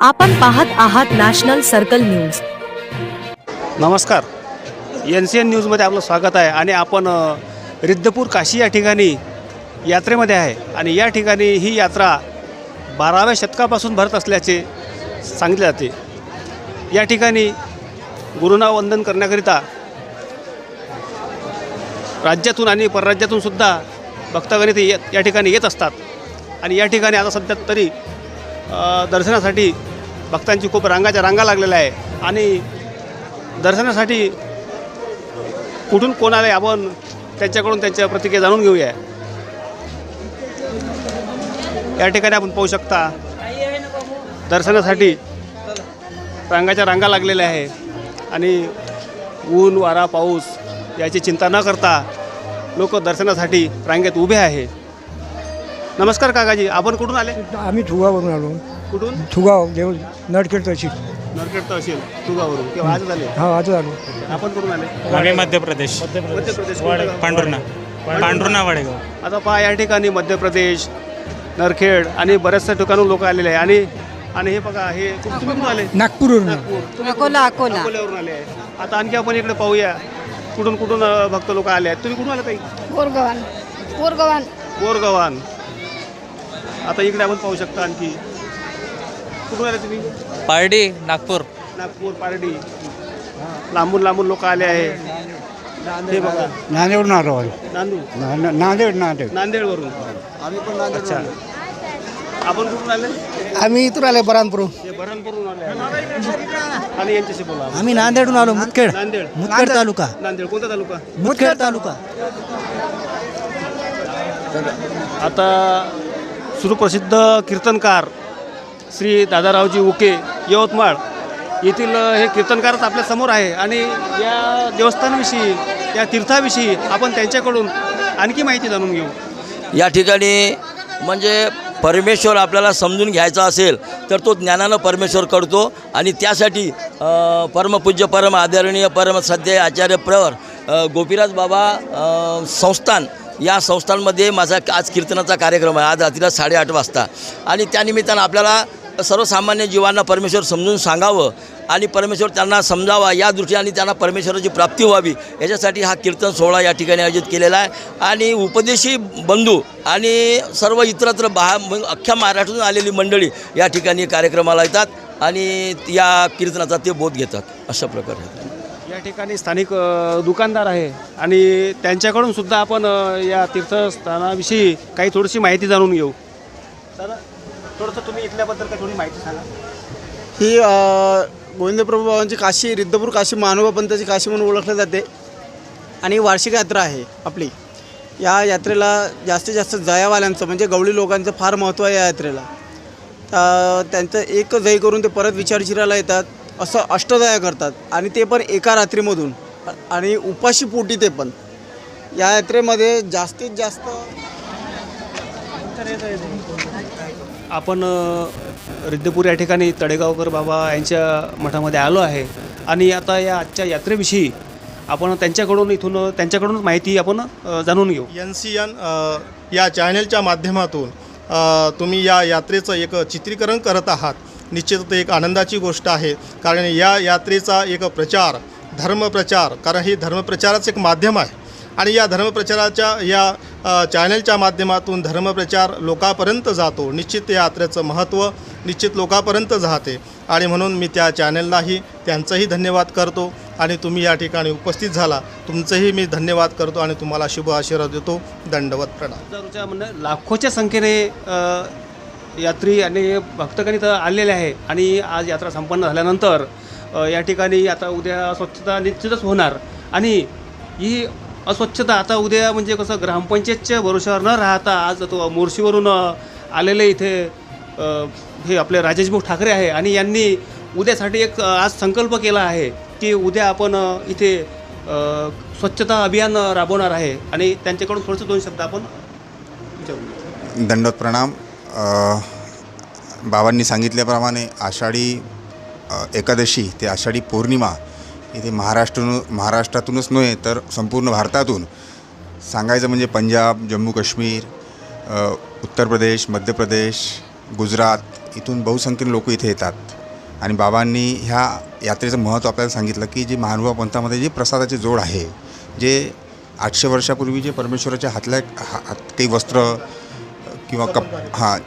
आपण पाहत आहात नॅशनल सर्कल न्यूज. नमस्कार. एन सी एन न्यूजमध्ये आपलं स्वागत आहे आणि आपण अ, रिद्धपूर काशी या ठिकाणी यात्रेमध्ये आहे आणि या ठिकाणी ही यात्रा बाराव्या शतकापासून भरत असल्याचे सांगितले जाते. या ठिकाणी गुरुना वंदन करण्याकरिता राज्यातून आणि परराज्यातून सुद्धा भक्तगण इथे येत या ठिकाणी येत असतात. आणि या ठिकाणी आता सध्या तरी अ, दर्शनासाठी भक्तांची खूप रांगाच्या रांगा लागलेल्या आहे. आणि दर्शनासाठी कुठून कोण आले आपण त्यांच्याकडून त्यांच्या प्रतिक्रिया जाणून घेऊया. या ठिकाणी आपण पाहू शकता दर्शनासाठी रांगाच्या रांगा लागलेल्या आहे. आणि ऊन वारा पाऊस याची चिंता न करता लोक दर्शनासाठी रांगेत उभे आहे. नमस्कार काकाजी आपण कुठून आले? आम्ही ठुगावरून आलो. कुठून? ठुगाव देव नडखेड तहसील. नरखेड तहसील तुगावरून किंवा आज झाले. हा आज आलो आपण कुठून आले? आम्ही मध्य प्रदेश. मध्य प्रदेश कोणतं गाव? पांढुर्णा. पांढुर्णा. वाडेगाव. आता पहा या ठिकाणी मध्य प्रदेश नरखेड आणि बऱ्याचशा ठिकाणून लोक आलेले आहे. आणि आणि हे बघा हे कुठून तुम्ही कुठून आले. नागपूरवरून नागपूर. तुम्ही अकोला अकोला. अकोल्यावरून आले आहे. आता आणखी आपण इकडे पाहूया. कुठून कुठून अ, भक्त लोक आले आहेत? तुम्ही कुठून आले ताई? गोरगवान गोरगवान बोरगव्हाण. आता इकडे आपण पाहू शकता आणखी. कुठून आले तुम्ही? पारडी नागपूर. नागपूर पारडी. लांबून लांबून लोक आले आहे. हे बघा. नांदेडवरून आलो नांदू नांदेड? नांदेड नांदेडवरून. अच्छा. आपण कुठून आले? आम्ही इथून आले बरानपूर. हे आले आहे. आणि यांच्याशी बोला. आम्ही नांदेडून आलो मुदखेड. नांदेड. मुदखेड तालुका. नांदेड. कोणता तालुका? मुदखेड तालुका. आता सुप्रसिद्ध कीर्तनकार श्री दादारावजी उके यवतमाळ येथील हे कीर्तनकारच आपल्यासमोर आहे. आणि या देवस्थानाविषयी या तीर्थाविषयी आपण त्यांच्याकडून आणखी माहिती जाणून घेऊ. या ठिकाणी म्हणजे परमेश्वर आपल्याला समजून घ्यायचा असेल तर तो ज्ञानानं परमेश्वर करतो. आणि त्यासाठी परमपूज्य परम आदरणीय परम सध्या आचार्य प्रवर गोपीराज बाबा संस्थान या संस्थांमध्ये माझा आज कीर्तनाचा कार्यक्रम आहे. आज रात्रीला साडेआठ वाजता. आणि त्यानिमित्तानं आपल्याला सर्वसामान्य जीवांना परमेश्वर समजून सांगावं आणि परमेश्वर त्यांना समजावा या दृष्टीने त्यांना परमेश्वराची प्राप्ती व्हावी याच्यासाठी हा कीर्तन सोहळा या ठिकाणी आयोजित केलेला आहे. आणि उपदेशी बंधू आणि सर्व इतरत्र बाहा म्हणजे अख्ख्या महाराष्ट्रातून आलेली मंडळी या ठिकाणी कार्यक्रमाला येतात आणि या कीर्तनाचा ते बोध घेतात. अशा प्रकारे. या ठिकाणी स्थानिक दुकानदार आहे आणि त्यांच्याकडून सुद्धा आपण या तीर्थस्थानाविषयी काही थोडीशी माहिती जाणून घेऊ. दादा थोडंसं तुम्ही इथल्याबद्दल काही थोडी माहिती सांगा. ही गोविंदप्रभू बाबांची काशी रिद्धपूर काशी मानोबा पंथाची काशी म्हणून ओळखली जाते. आणि वार्षिक यात्रा आहे आपली. या यात्रेला जास्तीत जास्त जयावाल्यांचं म्हणजे गवळी लोकांचं फार महत्त्व आहे या यात्रेला. त्यांचं एक जय करून ते परत विचारशिराला येतात. असं अष्टदया करतात. आणि ते पण एका रात्रीमधून. आणि उपाशी पोटी ते पण. या यात्रेमध्ये जास्तीत जास्त आपण रिद्धपूर या ठिकाणी तडेगावकर बाबा यांच्या मठामध्ये आलो आहे. आणि आता या आजच्या यात्रेविषयी आपण त्यांच्याकडून इथून त्यांच्याकडून माहिती आपण जाणून घेऊ. एन सी एन या चॅनलच्या माध्यमातून तुम्ही या यात्रेचं एक चित्रीकरण करत आहात. निश्चित एक आनंदाची गोष्ट आहे. कारण या यात्रेचा एक प्रचार धर्मप्रचार कारण हे धर्मप्रचाराचं एक माध्यम आहे. आणि या धर्मप्रचाराच्या या चॅनलच्या माध्यमातून धर्मप्रचार लोकापर्यंत जातो. निश्चित या यात्रेचं महत्त्व निश्चित लोकापर्यंत जाते. आणि म्हणून मी त्या चॅनललाही त्यांचंही धन्यवाद करतो. आणि तुम्ही या ठिकाणी उपस्थित झाला. तुमचंही मी धन्यवाद करतो आणि तुम्हाला शुभ आशीर्वाद देतो. दंडवत प्रणाम. लाखोच्या संख्येने यात्री आणि भक्तगण इथं आलेले आहे आणि आज यात्रा संपन्न झाल्यानंतर या ठिकाणी आता उद्या स्वच्छता निश्चितच होणार. आणि ही अस्वच्छता आता उद्या म्हणजे कसं ग्रामपंचायतच्या भरोशावर न राहता आज तो मोर्शीवरून आलेले इथे हे आपले राजेशभाऊ ठाकरे आहे आणि यांनी उद्यासाठी एक आज संकल्प केला आहे की उद्या आपण इथे स्वच्छता अभियान राबवणार आहे. आणि त्यांच्याकडून थोडंसं दोन शब्द आपण दंडोत प्रणाम. बाबांनी सांगितल्याप्रमाणे आषाढी एकादशी ते आषाढी पौर्णिमा इथे महाराष्ट्र महाराष्ट्रातूनच नव्हे तर संपूर्ण भारतातून सांगायचं म्हणजे पंजाब जम्मू काश्मीर उत्तर प्रदेश मध्य प्रदेश गुजरात इथून बहुसंख्येने लोक इथे येतात. आणि बाबांनी ह्या यात्रेचं महत्त्व आपल्याला सांगितलं की जे महानुभाव पंथामध्ये जे प्रसादाचे जोड आहे जे आठशे वर्षापूर्वी जे परमेश्वराच्या हातल्या हा- हात काही वस्त्र किंवा कप हां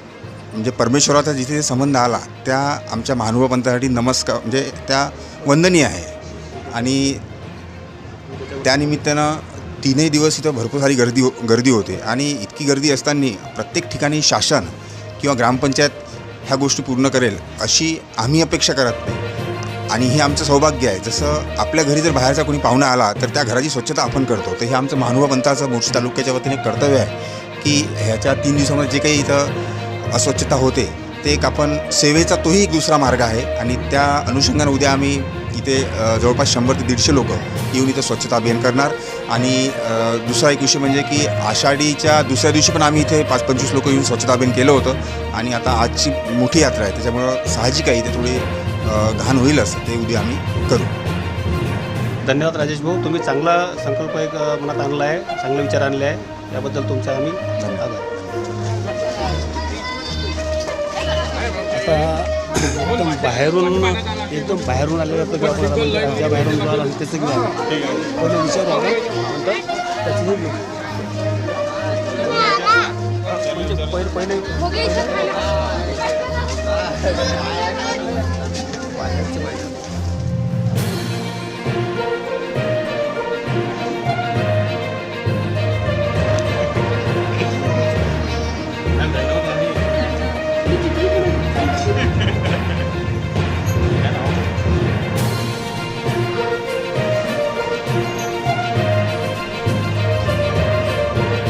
म्हणजे परमेश्वराचा जिथे संबंध आला त्या आमच्या महानुभाव पंथासाठी नमस्कार म्हणजे त्या वंदनीय आहे. आणि त्यानिमित्तानं तीनही दिवस इथं भरपूर सारी गर्दी हो गर्दी होते. आणि इतकी गर्दी असताना प्रत्येक ठिकाणी शासन किंवा ग्रामपंचायत ह्या गोष्टी पूर्ण करेल अशी आम्ही अपेक्षा करत नाही. आणि हे आमचं सौभाग्य आहे. जसं आपल्या घरी जर बाहेरचा कोणी पाहुणा आला तर त्या घराची स्वच्छता आपण करतो. तर हे आमचं महानुभा पंथाचं मोर्शी तालुक्याच्या वतीने कर्तव्य आहे. की ह्याच्या तीन दिवसामध्ये जे काही इथं अस्वच्छता होते ते एक आपण सेवेचा तोही एक दुसरा मार्ग आहे. आणि त्या अनुषंगाने उद्या आम्ही इथे जवळपास शंभर ते दीडशे लोक येऊन इथं स्वच्छता अभियान करणार. आणि दुसरा एक विषय म्हणजे की आषाढीच्या दुसऱ्या दिवशी पण आम्ही इथे पाच पंचवीस लोक येऊन स्वच्छता अभियान केलं होतं. आणि आता आजची मोठी यात्रा आहे त्याच्यामुळं साहजिक आहे इथे थोडी घाण होईलच ते उद्या आम्ही करू. धन्यवाद राजेश भाऊ. तुम्ही चांगला संकल्प एक मनात आणला आहे चांगले विचार आणले आहे. याबद्दल तुमचा आम्ही आभार. आता एकदम बाहेरून एकदम बाहेरून आलेलं तर आपण राज्या बाहेरून जो आला त्याचं घेऊन आलो पहिले विचारू नंतर. म्हणजे पहिले पहिले Amen.